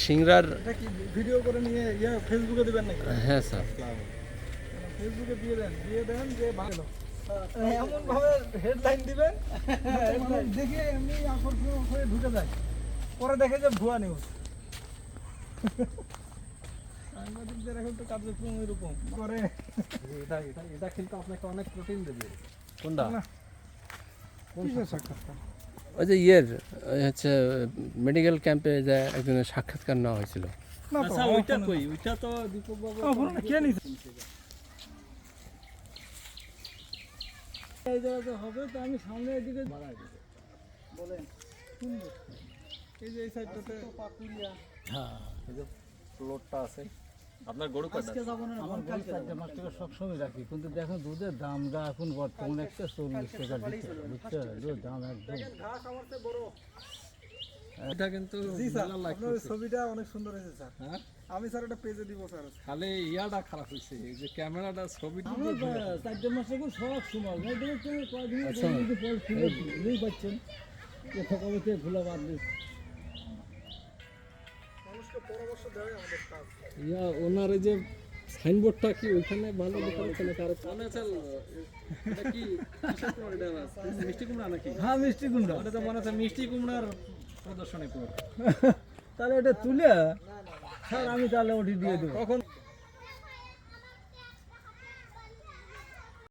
সিংড়ার এটা কি ভিডিও করে নিয়ে ইয়ে ফেসবুকে দিবেন নাকি? হ্যাঁ স্যার। ফেসবুকে দিয়ে দেন দিয়ে দেন যে ভালো। এমন ভাবে হেডলাইন দিবেন মানুষ দেখে এমনি আকর্ষণ হয়ে ঢুকে যায়। পরে দেখে যে ভুয়া নিউজ সাংবাদিকদের এখন তো কার্যক্রম এরকম করে এটা এটা এটা কিন্তু আপনাকে অনেক প্রোটিন দেবে। কোনটা? না। কিসের সাক্ষাৎকার ওই যে ইয়ের ওই হচ্ছে মেডিকেল ক্যাম্পে যে একজনের সাক্ষাৎকার নেওয়া হয়েছিল। আচ্ছা ওইটা কই? ওইটা তো দীপক বাবু আমার ফোনটা কে নিছে? এই জায়গাতে হবে তো আমি সামনে এদিকে বলেন। এই যে এই সাইডটাতে হ্যাঁ এই যে প্লটটা আছে। আপনার গরু আজকে যাব না আমার গরু চারটে পাঁচ টাকা সবসময় রাখি কিন্তু দেখো দুধের দামটা এখন বর্তমানে একটা চল্লিশ টাকা দিচ্ছে বুঝছ দুধ দাম একদম। ঘাস আমার চেয়ে বড়। এটা কিন্তু আপনার ছবিটা অনেক সুন্দর হয়েছে স্যার। হ্যাঁ? আমি স্যার একটা পেজে দিব স্যার। খালি ইয়াটা খারাপ হয়েছে এই যে ক্যামেরাটা ছবি চারটে মাস থেকে সব সময় খুলে বুঝতেই পারছেন। কবে খোলা বাদ দিচ্ছে ইয়া ওনার এই যে সাইনবোর্ডটা কি ওইখানে ভালো লেখা আছে না কারও মনে এটা কি মিষ্টি কুমড়া নাকি? হ্যাঁ মিষ্টি কুমড়া। ওটা তো মনে আছে মিষ্টি কুমড়ার প্রদর্শনী পুরো। তাহলে এটা তুলে স্যার আমি তাহলে ওটি দিয়ে দেবো। কখন